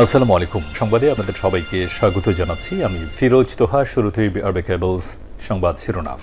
আসসালামু আলাইকুম। সংবাদে আপনাদের সবাইকে স্বাগত জানাচ্ছি। আমি ফিরোজ তোহা, শুরুতেই আরবে কেবলস সংবাদ শিরোনাম।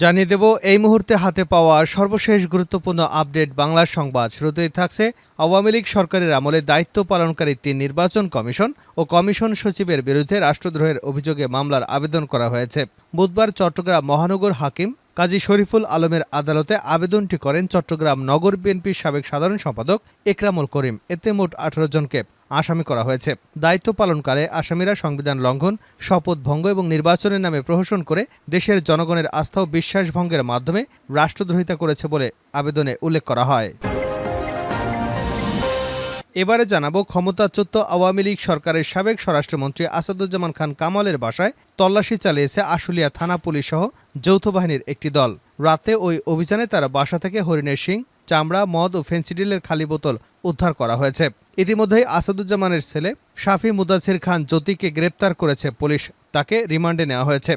জানিয়ে দেব, এই মুহূর্তে হাতে পাওয়া সর্বশেষ গুরুত্বপূর্ণ আপডেট বাংলা সংবাদ। শুরুতেই থাকছে, আওয়ামী লীগ সরকারের আমলে দায়িত্ব পালনকারী তিন নির্বাচন কমিশন ও কমিশন সচিবের বিরুদ্ধে রাষ্ট্রদ্রোহের অভিযোগে মামলার আবেদন করা হয়েছে। বুধবার চট্টগ্রাম মহানগর হাকিম কাজী শরীফুল আলমের আদালতে আবেদনটি করেন চট্টগ্রাম নগর বিএনপির সাবেক সাধারণ সম্পাদক একরামুল করিম। এতে মোট আঠারো জনকে আসামি করা হয়েছে। দায়িত্ব পালনকালে আসামিরা সংবিধান লঙ্ঘন, শপথ ভঙ্গ এবং নির্বাচনের নামে প্রহসন করে দেশের জনগণের আস্থা ও বিশ্বাস ভঙ্গের মাধ্যমে রাষ্ট্রদ্রোহিতা করেছে বলে আবেদনে উল্লেখ করা হয়। এবারে জানাব ক্ষমতাচ্যুত আওয়ামী লীগ সরকারের সাবেক স্বরাষ্ট্রমন্ত্রী আসাদুজ্জামান খান কামালের বাসায় তল্লাশি চালিয়েছে আশুলিয়া থানা পুলিশ সহ যৌথ বাহিনীর একটি দল। রাতে ওই অভিযানে তারা বাসা থেকে হরিণের সিং চামড়া, মদ ও ফেন্সিডিলের খালি বোতল উদ্ধার করা হয়েছে। ইতিমধ্যেই আসাদুজ্জামানের ছেলে শাফি মুদাসির খান জ্যোতিকে গ্রেপ্তার করেছে পুলিশ। তাকে রিমান্ডে নেওয়া হয়েছে।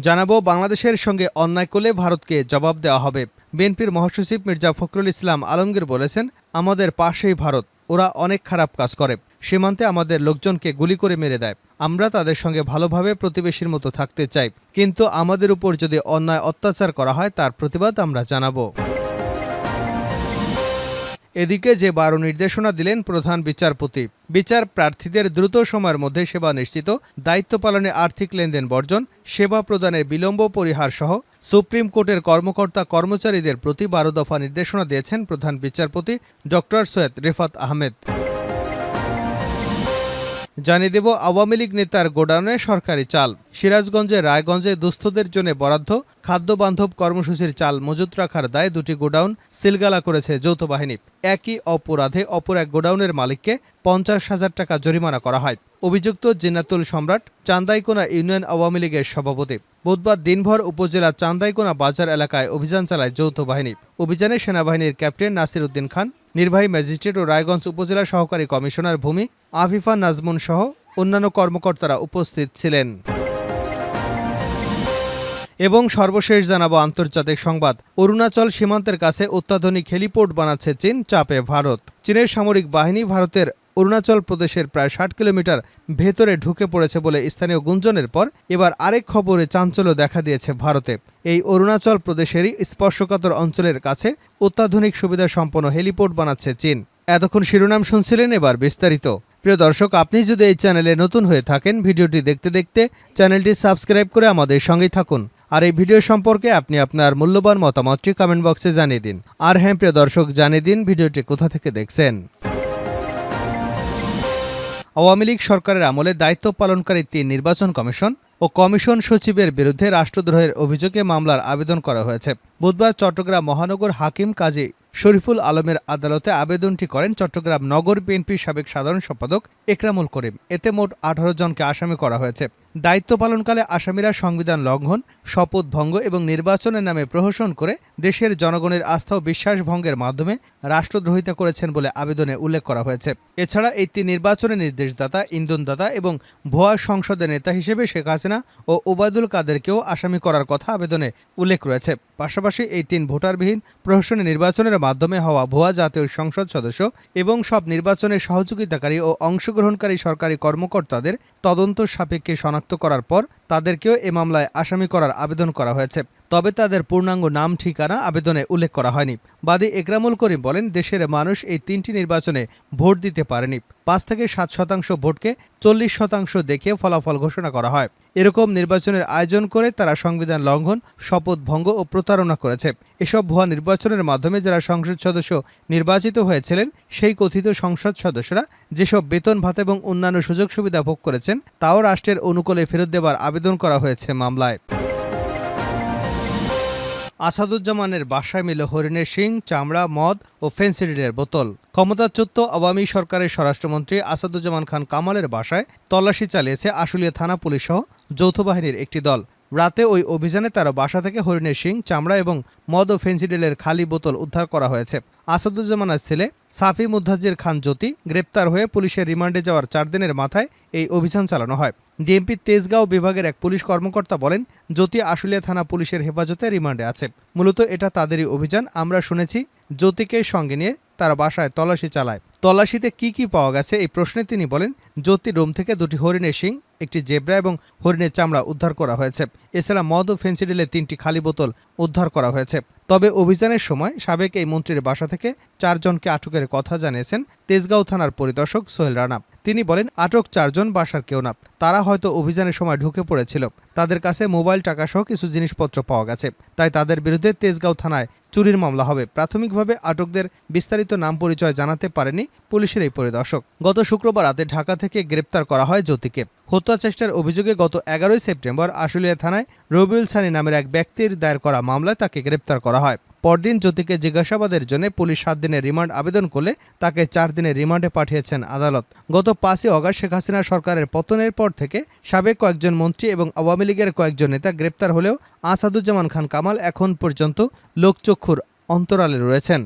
জানাব, বাংলাদেশের সঙ্গে অন্যায় করলে ভারতকে জবাব দেওয়া হবে। বিএনপির মহাসচিব মির্জা ফখরুল ইসলাম আলমগীর বলেছেন, আমাদের পাশেই ভারত, ওরা অনেক খারাপ কাজ করে। সীমান্তে আমাদের লোকজনকে গুলি করে মেরে দেয়। আমরা তাদের সঙ্গে ভালোভাবে প্রতিবেশীর মতো থাকতে চাই। কিন্তু আমাদের উপর যদি অন্যায় অত্যাচার করা হয়, তার প্রতিবাদ আমরা জানাব। এদিকে যে বারো নির্দেশনা দিলেন প্রধান বিচারপতি, বিচার প্রার্থীদের দ্রুত সময়ের মধ্যে সেবা নিশ্চিত, দায়িত্ব পালনে আর্থিক লেনদেন বর্জন, সেবা প্রদানের বিলম্ব পরিহার সহ সুপ্রিম কোর্টের কর্মকর্তা কর্মচারীদের প্রতি বারো দফা নির্দেশনা দিয়েছেন প্রধান বিচারপতি ডক্টর সৈয়দ রেফাত আহমেদ। জানিয়ে দেব আওয়ামী লীগ নেতার গোডাউনে সরকারি চাল। সিরাজগঞ্জে রায়গঞ্জে দুস্থদের জন্য বরাদ্দ। খাদ্য বান্ধব কর্মসূচির চাল মজুত রাখার দায়ে দুটি গোডাউন সিলগালা করেছে যৌথ বাহিনী। একই অপরাধে অপর এক গোডাউনের মালিককে পঞ্চাশ হাজার টাকা জরিমানা করা হয়। অভিযুক্ত জিন্নাতুল সম্রাট, চান্দাইকোনা ইউনিয়ন আওয়ামী লীগের সভাপতি। বুধবার দিনভর উপজেলা চান্দাইকোনা বাজার এলাকায় অভিযান চালায় যৌথ বাহিনী। অভিযানে সেনাবাহিনীর ক্যাপ্টেন নাসির উদ্দিন খান নির্বাহী ম্যাজিস্ট্রেট ও রায়গঞ্জ উপজেলা সহকারী কমিশনার ভূমি আফিফা নাজমুন সহ অন্যান্য কর্মকর্তারা উপস্থিত ছিলেন। এবং সর্বশেষ জানাব আন্তর্জাতিক সংবাদ। অরুণাচল সীমান্তের কাছে অত্যাধুনিক হেলিপোর্ট বানাচ্ছে চীন, চাপে ভারত। চীনের সামরিক বাহিনী ভারতের অরুণাচল প্রদেশের প্রায় ষাট কিলোমিটার ভেতরে ঢুকে পড়েছে বলে স্থানীয় গুঞ্জনের পর এবার আরেক খবরে চাঞ্চল্য দেখা দিয়েছে ভারতে। এই অরুণাচল প্রদেশেরই স্পর্শকাতর অঞ্চলের কাছে অত্যাধুনিক সুবিধা সম্পন্ন হেলিপোর্ট বানাচ্ছে চীন। এতক্ষণ শিরোনাম শুনছিলেন এবার বিস্তারিত। প্রিয় দর্শক, আপনি যদি এই চ্যানেলে নতুন হয়ে থাকেন, ভিডিওটি দেখতে দেখতে চ্যানেলটি সাবস্ক্রাইব করে আমাদের সঙ্গেই থাকুন। আর এই ভিডিও সম্পর্কে আপনি আপনার মূল্যবান মতামতটি কমেন্ট বক্সে জানিয়ে দিন। আর হ্যাঁ প্রিয় দর্শক, জানিয়ে দিন ভিডিওটি কোথা থেকে দেখছেন। আওয়ামী লীগ সরকারের আমলে দায়িত্ব পালনকারী তিন নির্বাচন কমিশন ও কমিশন সচিবের বিরুদ্ধে রাষ্ট্রদ্রোহের অভিযোগে মামলার আবেদন করা হয়েছে। বুধবার চট্টগ্রাম মহানগর হাকিম কাজী শরীফুল আলমের আদালতে আবেদনটি করেন চট্টগ্রাম নগর বিএনপির সাবেক সাধারণ সম্পাদক একরামুল করিম। এতে মোট আঠারো জনকে আসামি করা হয়েছে। দায়িত্ব পালনকালে আসামিরা সংবিধান লঙ্ঘন, শপথ ভঙ্গ এবং নির্বাচনের নামে প্রহসন করে দেশের জনগণের আস্থা ও বিশ্বাস ভঙ্গের মাধ্যমে রাষ্ট্রদ্রোহিতা করেছেন বলে আবেদনে উল্লেখ করা হয়েছে। এছাড়া এই তিন নির্বাচনের নির্দেশদাতা, ইন্ধনদাতা এবং ভুয়া সংসদের নেতা হিসেবে শেখ হাসিনা ও ওবায়দুল কাদেরকেও আসামি করার কথা আবেদনে উল্লেখ রয়েছে। পাশাপাশি এই তিন ভোটারবিহীন প্রহসনী নির্বাচনের মাধ্যমে হওয়া ভুয়া জাতীয় সংসদ সদস্য এবং সব নির্বাচনে সহযোগিতাকারী ও অংশগ্রহণকারী সরকারি কর্মকর্তাদের তদন্ত সাপেক্ষে শনাক্ত করার পর তাদেরকেও এ মামলায় আসামি করার আবেদন করা হয়েছে। তবে তাদের পূর্ণাঙ্গ নাম, ঠিকানা, আবেদনে উল্লেখ করা হয়নি। বাদী একরামুল করিম বলেন, দেশের মানুষ এই তিনটি নির্বাচনে ভোট দিতে পারেনি। পাঁচ থেকে সাত শতাংশ ভোটকে চল্লিশ শতাংশ দেখে ফলাফল ঘোষণা করা হয়। এরকম নির্বাচনের আয়োজন করে তারা সংবিধান লঙ্ঘন, শপথ ভঙ্গ ও প্রতারণা করেছে। এসব ভুয়া নির্বাচনের মাধ্যমে যারা সংসদ সদস্য নির্বাচিত হয়েছিলেন, সেই কথিত সংসদ সদস্যরা যেসব বেতন ভাতা এবং অন্যান্য সুযোগ সুবিধা ভোগ করেছেন, তাও রাষ্ট্রের অনুকূলে ফেরত দেবার আবেদন করা হয়েছে মামলায়। আসাদুজ্জামানের বাসায় মিল হরিণের শিং, চামড়া, মদ ও ফেন্সিডিলের বোতল। ক্ষমতাচ্যুত আওয়ামী সরকারের স্বরাষ্ট্রমন্ত্রী আসাদুজ্জামান খান কামালের বাসায় তল্লাশি চালিয়েছে আশুলিয়া থানা পুলিশ সহ যৌথ বাহিনীর একটি দল। রাতে ওই অভিযানে তারা বাসা থেকে হরিণের শিং, চামড়া এবং মদ ও ফেন্সিডিলের খালি বোতল উদ্ধার করা হয়েছে। আসাদুজ্জামানের ছেলে সাফি মুদ্দাজির খান জ্যোতি গ্রেপ্তার হয়ে পুলিশের রিমান্ডে যাওয়ার চার দিনের মাথায় এই অভিযান চালানো হয়। ডিএমপি তেজগাঁও বিভাগের এক পুলিশ কর্মকর্তা বলেন, জ্যোতি আশুলিয়া থানা পুলিশের হেফাজতে রিমান্ডে আছে। মূলত এটা তাদেরই অভিযান। আমরা শুনেছি জ্যোতিকে সঙ্গে নিয়ে তার বাসায় তল্লাশি চালায়। তল্লাশিতে কি কি পাওয়া গেছে এই প্রশ্নে তিনি বলেন জ্যোতির রুম থেকে দুটি হরিণের শিং, একটি জেব্রা এবং হরিণের চামড়া উদ্ধার করা হয়েছে। এছাড়া মদ ও ফেন্সিডিলের তিনটি খালি বোতল উদ্ধার করা হয়েছে। তবে অভিযানের সময় সাবেক এই মন্ত্রীর বাসা থেকে চারজনকে আটকের কথা জানিয়েছেন তেজগাঁও থানার পরিদর্শক সোহেল রানা। তিনি বলেন, আটক চারজন বাসার কেউ না। তারা হয়তো অভিযানের সময় ঢুকে পড়েছিল। তাদের কাছে মোবাইল টাকা সহ কিছু জিনিসপত্র পাওয়া গেছে। তাই তাদের বিরুদ্ধে তেজগাঁও থানায় চুরির মামলা হবে। প্রাথমিকভাবে আটকদের বিস্তারিত নাম পরিচয় জানাতে পারেনি পুলিশের এই পরিদর্শক। গত শুক্রবার রাতে ঢাকা থেকে গ্রেপ্তার করা হয় জ্যোতিকে। হত্যা চেষ্টার অভিযোগে গত এগারোই সেপ্টেম্বর আশুলিয়া থানায় রবিউল সানি নামের এক ব্যক্তির দায়ের করা মামলায় তাকে গ্রেপ্তার করা হয়। পরদিন জ্যোতিকে জিজ্ঞাসাবাদের জন্য পুলিশ সাত দিনের রিমান্ড আবেদন করলে তাকে চার দিনের রিমান্ডে পাঠিয়েছেন আদালত। গত পাঁচই অগাস্ট শেখ হাসিনা সরকারের পতনের পর থেকে সাবেক কয়েকজন মন্ত্রী এবং আওয়ামী লীগের কয়েকজন নেতা গ্রেপ্তার হলেও আসাদুজ্জামান খান কামাল এখন পর্যন্ত লোকচক্ষুর অন্তরালে রয়েছেন।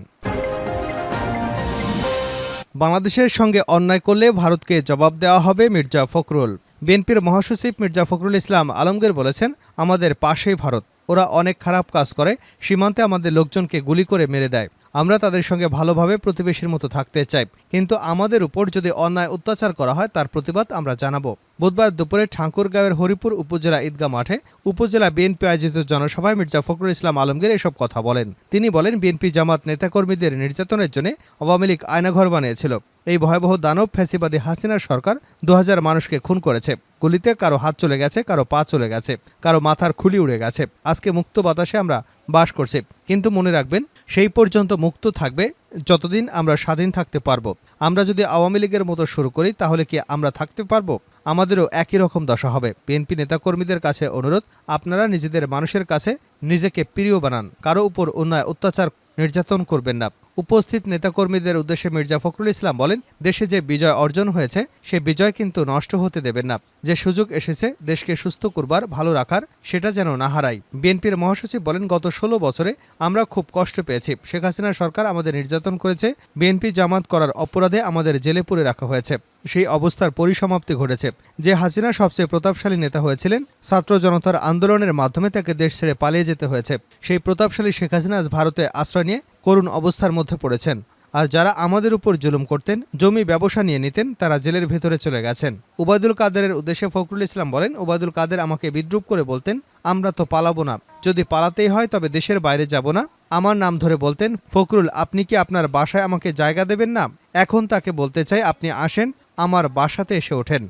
বাংলাদেশের সঙ্গে অন্যায় করলে ভারতকে জবাব দেওয়া হবে মির্জা ফখরুল। বিএনপির মহাসচিব মির্জা ফখরুল ইসলাম আলমগীর বলেছেন, আমাদের পাশেই ভারত। ওরা অনেক খারাপ কাজ করে, সীমান্তে আমাদের লোকজনকে গুলি করে মেরে দেয়। আমরা তাদের সঙ্গে ভালোভাবে প্রতিবেশীর মতো থাকতে চাই। কিন্তু আমাদের উপর যদি অন্যায় অত্যাচার করা হয়, তার প্রতিবাদ আমরা জানাব। বুধবার দুপুরে ঠাকুরগাঁওয়ের হরিপুর উপজেলা ঈদগাহ মাঠে উপজেলা বিএনপি আয়োজিত জনসভায় মির্জা ফখরুল ইসলাম আলমগীর এসব কথা বলেন। তিনি বলেন, বিএনপি জামাত নেতাকর্মীদের নির্যাতনের জন্য আওয়ামী লীগ আয়নাঘর বানিয়েছিল। এই ভয়াবহ দানব ফ্যাসিবাদী হাসিনার সরকার দু হাজার মানুষকে খুন করেছে। গুলিতে কারও হাত চলে গেছে, কারও পা চলে গেছে, কারও মাথার খুলি উড়ে গেছে। আজকে মুক্ত বাতাসে আমরা বাস করছি। কিন্তু মনে রাখবেন সেই পর্যন্ত মুক্ত থাকবে যতদিন আমরা স্বাধীন থাকতে পারব। আমরা যদি আওয়ামী লীগের মতো শুরু করি, তাহলে কি আমরা থাকতে পারব? আমাদেরও একই রকম দশা হবে। বিএনপি নেতাকর্মীদের কাছে অনুরোধ, আপনারা নিজেদের মানুষের কাছে নিজেকে প্রিয় বানান। কারও উপর অন্যায়, অত্যাচার, নির্যাতন করবেন না। উপস্থিত নেতাকর্মীদের উদ্দেশ্যে মির্জা ফখরুল ইসলাম বলেন, দেশে যে বিজয় অর্জন হয়েছে, সে বিজয় কিন্তু নষ্ট হতে দেবেন না। যে সুযোগ এসেছে, দেশকে সুস্থ করবার, ভালো রাখার, সেটা যেন না হারাই বিএনপির মহাসচিব বলেন, গত ষোলো বছরে আমরা খুব কষ্ট পেয়েছি। শেখ হাসিনা সরকার আমাদের নির্যাতন করেছে, বিএনপি জামাত করার অপরাধে আমাদের জেলে পুরে রাখা হয়েছে। সেই অবস্থার পরিসমাপ্তি ঘটেছে। যে হাসিনা সবচেয়ে প্রতাপশালী নেতা হয়েছিলেন, ছাত্র জনতার আন্দোলনের মাধ্যমে তাকে দেশ ছেড়ে পালিয়ে যেতে হয়েছে। সেই প্রতাপশালী শেখ হাসিনা আজ ভারতে আশ্রয় নিয়ে করুণ অবস্থার মধ্যে পড়েছেন। আর যারা আমাদের উপর জুলুম করতেন, জমি ব্যবসা নিয়ে নিতেন, তারা জেলের ভেতরে চলে গেছেন। উবায়দুল কাদেরের উদ্দেশ্যে ফখরুল ইসলাম বলেন, উবায়দুল কাদের আমাকে বিদ্রুপ করে বলতেন, আমরা তো পালাবো না। যদি পালাতেই হয়, তবে দেশের বাইরে যাব না। আমার নাম ধরে বলতেন, ফখরুল, আপনি কি আপনার বাসায় আমাকে জায়গা দেবেন না? এখন তাকে বলতে চাই, আপনি আসেন, আমার বাসাতে এসে ওঠেন।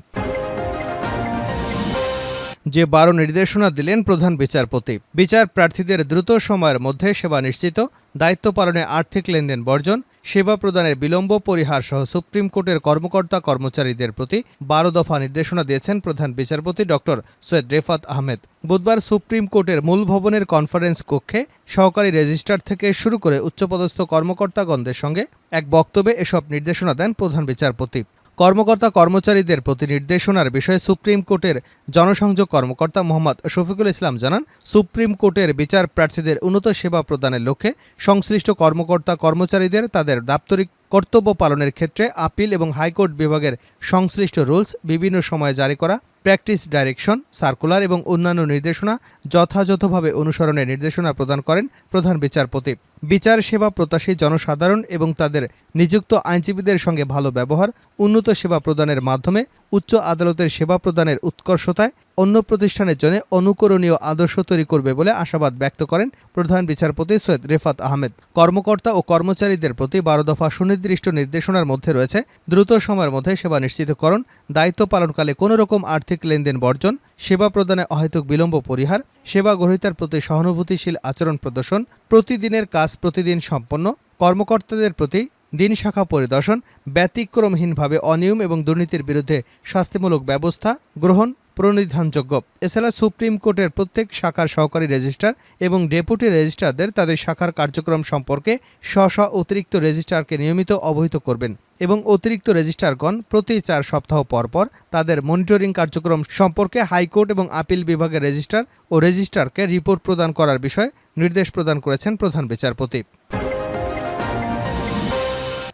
যে বারো নির্দেশনা দিলেন প্রধান বিচারপতি। বিচার প্রার্থীদের দ্রুত সময়ের মধ্যে সেবা নিশ্চিত, দায়িত্ব পালনে আর্থিক লেনদেন বর্জন, সেবা প্রদানের বিলম্ব, পরিহার সহ সুপ্রিম কোর্টের কর্মকর্তা কর্মচারীদের প্রতি বারো দফা নির্দেশনা দিয়েছেন প্রধান বিচারপতি ডক্টর সৈয়দ রেফাত আহমেদ। বুধবার সুপ্রিম কোর্টের মূল ভবনের কনফারেন্স কক্ষে সহকারী রেজিস্ট্রার থেকে শুরু করে উচ্চপদস্থ কর্মকর্তাগণদের সঙ্গে এক বক্তব্যে এসব নির্দেশনা দেন প্রধান বিচারপতি। কর্মকর্তা কর্মচারীদের প্রতি নির্দেশনার বিষয়ে সুপ্রিম কোর্টের জনসংযোগ কর্মকর্তা মোহাম্মদ শফিকুল ইসলাম জানান, সুপ্রিম কোর্টের বিচার প্রার্থীদের উন্নত সেবা প্রদানের লক্ষ্যে সংশ্লিষ্ট কর্মকর্তা কর্মচারীদের তাদের দাপ্তরিক কর্তব্য পালনের ক্ষেত্রে আপিল এবং হাইকোর্ট বিভাগের সংশ্লিষ্ট রুলস বিভিন্ন সময়ে জারি করা, প্র্যাকটিস ডাইরেকশন, সার্কুলার এবং অন্যান্য নির্দেশনা যথাযথভাবে অনুসরণের নির্দেশনা প্রদান করেন প্রধান বিচারপতি। বিচার সেবা প্রত্যাশী জনসাধারণ এবং তাদের নিযুক্ত আইনজীবীদের সঙ্গে ভালো ব্যবহার, উন্নত সেবা প্রদানের মাধ্যমে উচ্চ আদালতের সেবা প্রদানের উৎকর্ষতায় অন্য প্রতিষ্ঠানের জন্য অনুকরণীয় আদর্শ তৈরি করবে বলে আশাবাদ ব্যক্ত করেন প্রধান বিচারপতি সৈয়দ রেফাত আহমেদ। কর্মকর্তা ও কর্মচারীদের প্রতি বারো দফা সুনির্দিষ্ট নির্দেশনার মধ্যে রয়েছে, দ্রুত সময়ের মধ্যে সেবা নিশ্চিতকরণ, দায়িত্ব পালনকালে কোনো রকম আর্থিক লেনদেন বর্জন, সেবা প্রদানে অহেতুক বিলম্ব পরিহার, সেবা গ্রহীতার প্রতি সহানুভূতিশীল আচরণ প্রদর্শন, প্রতিদিনের কাজ প্রতিদিন সম্পন্ন, কর্মকর্তাদের প্রতি দিন শাখা পরিদর্শন ব্যতিক্রমহীনভাবে অনিয়ম এবং দুর্নীতির বিরুদ্ধে শাস্তিমূলক ব্যবস্থা গ্রহণ প্রণিধানযোগ্য। এছাড়া সুপ্রিম কোর্টের প্রত্যেক শাখার সহকারী রেজিস্ট্রার এবং ডেপুটি রেজিস্ট্রারদের তাদের শাখার কার্যক্রম সম্পর্কে স্ব স্ব অতিরিক্ত রেজিস্ট্রারকে নিয়মিত অবহিত করবেন এবং অতিরিক্ত রেজিস্ট্রারগণ প্রতি চার সপ্তাহ পর পর তাদের মনিটরিং কার্যক্রম সম্পর্কে হাইকোর্ট এবং আপিল বিভাগের রেজিস্ট্রার ও রেজিস্ট্রারকে রিপোর্ট প্রদান করার বিষয়ে নির্দেশ প্রদান করেছেন প্রধান বিচারপতি।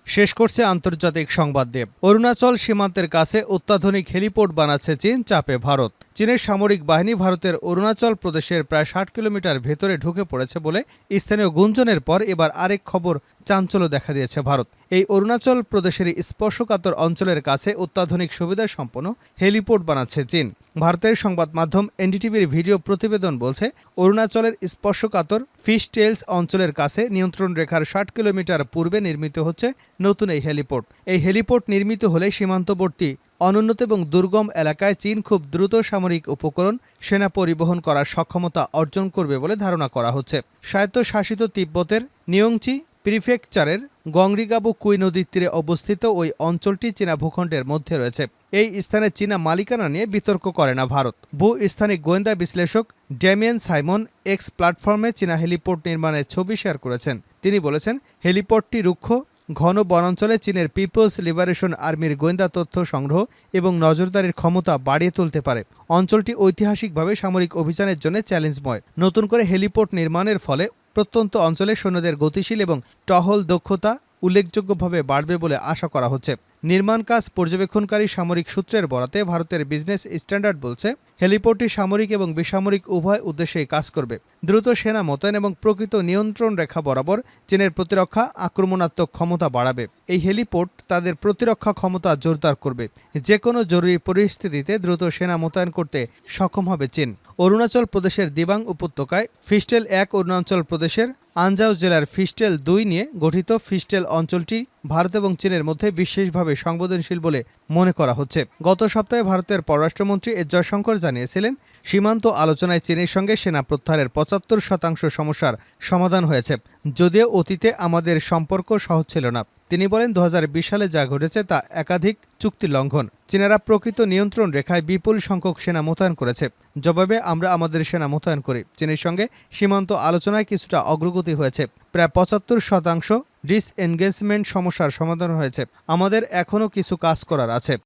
শেষ করছে আন্তর্জাতিক সংবাদ দিয়ে অরুণাচল সীমান্তের কাছে অত্যাধুনিক হেলিপোর্ট বানাচ্ছে চীন, চাপে ভারত। চীনের সামরিক বাহিনী ভারতের অরুণাচল প্রদেশের প্রায় ষাট কিলোমিটার ভেতরে ঢুকে পড়েছে বলে স্থানীয় গুঞ্জনের পর এবার আরেক খবর চাঞ্চল্য দেখা দিয়েছে ভারত। এই অরুণাচল প্রদেশের স্পর্শকাতর অঞ্চলের কাছে অত্যাধুনিক সুবিধা সম্পন্ন হেলিপোর্ট বানাচ্ছে চীন। ভারতের সংবাদ মাধ্যম এনডিটিভির ভিডিও প্রতিবেদন বলছে, অরুণাচলের স্পর্শকাতর ফিশ টেলস অঞ্চলের কাছে নিয়ন্ত্রণ রেখার ষাট কিলোমিটার পূর্বে নির্মিত হচ্ছে নতুন এই হেলিপোর্ট। এই হেলিপোর্ট নির্মিত হলে সীমান্তবর্তী, অনুন্নত এবং দুর্গম এলাকায় চীন খুব দ্রুত সামরিক উপকরণ, সেনা পরিবহন করার সক্ষমতা অর্জন করবে বলে ধারণা করা হচ্ছে। স্বায়ত্তশাসিত তিব্বতের নিয়ংচি প্রিফেকচারের গংরিগাবু কুই নদীর তীরে অবস্থিত ওই অঞ্চলটি চীনা ভূখণ্ডের মধ্যে রয়েছে। এই স্থানে চীনা মালিকানা নিয়ে বিতর্ক করে না ভারত। ভূ স্থানিক গোয়েন্দা বিশ্লেষক ড্যামিয়ান সাইমন এক্স প্ল্যাটফর্মে চীনা হেলিপোর্ট নির্মাণের ছবি শেয়ার করেছেন। তিনি বলেছেন, হেলিপোর্টটি রুক্ষ ঘন বনাঞ্চলে চীনের পিপলস লিবারেশন আর্মির গোয়েন্দা তথ্য সংগ্রহ এবং নজরদারির ক্ষমতা বাড়িয়ে তুলতে পারে। অঞ্চলটি ঐতিহাসিকভাবে সামরিক অভিযানের জন্য চ্যালেঞ্জময়। নতুন করে হেলিপোর্ট নির্মাণের ফলে প্রত্যন্ত অঞ্চলে সৈন্যদের গতিশীল এবং টহল দক্ষতা উল্লেখযোগ্যভাবে বাড়বে বলে আশা করা হচ্ছে। নির্মাণ কাজ পর্যবেক্ষণকারী সামরিক সূত্রের বরাতে ভারতের বিজনেস স্ট্যান্ডার্ড বলছে, হেলিপোর্টটি সামরিক এবং বেসামরিক উভয় উদ্দেশ্যেই কাজ করবে। দ্রুত সেনা মোতায়েন এবং প্রকৃত নিয়ন্ত্রণ রেখা বরাবর চীনের প্রতিরক্ষা আক্রমণাত্মক ক্ষমতা বাড়াবে। এই হেলিপোর্ট তাদের প্রতিরক্ষা ক্ষমতা জোরদার করবে। যে কোনো জরুরি পরিস্থিতিতে দ্রুত সেনা মোতায়েন করতে সক্ষম হবে চীন। অরুণাচল প্রদেশের দিবাং উপত্যকায় ফিস্টেল এক, অরুণাচল প্রদেশের আনজাও জেলার ফিস্টেল দুই নিয়ে গঠিত ফিস্টেল অঞ্চলটি ভারত এবং চীনের মধ্যে বিশেষভাবে সংবেদনশীল বলে মনে করা হচ্ছে। গত সপ্তাহে ভারতের পররাষ্ট্রমন্ত্রী এস জয়শঙ্কর জানিয়েছিলেন, সীমান্ত আলোচনায় চীনের সঙ্গে সেনা প্রত্যাহারের পঁচাত্তর শতাংশ সমস্যার সমাধান হয়েছে। যদিও অতীতে আমাদের সম্পর্ক সহজ ছিল না। তিনি বলেন দু হাজার বিশ সালে যা ঘটেছে তা একাধিক চুক্তি লঙ্ঘন। চীনারা প্রকৃত নিয়ন্ত্রণ রেখায় বিপুল সংখ্যক সেনা মোতায়েন করেছে। জবাবে আমরা আমাদের সেনা মোতায়েন করি। চীনের সঙ্গে সীমান্ত আলোচনায় কিছুটা অগ্রগতি হয়েছে। প্রায় পঁচাত্তর শতাংশ ডিসএনগেজমেন্ট সমস্যার সমাধান হয়েছে। আমাদের এখনও কিছু কাজ করার আছে।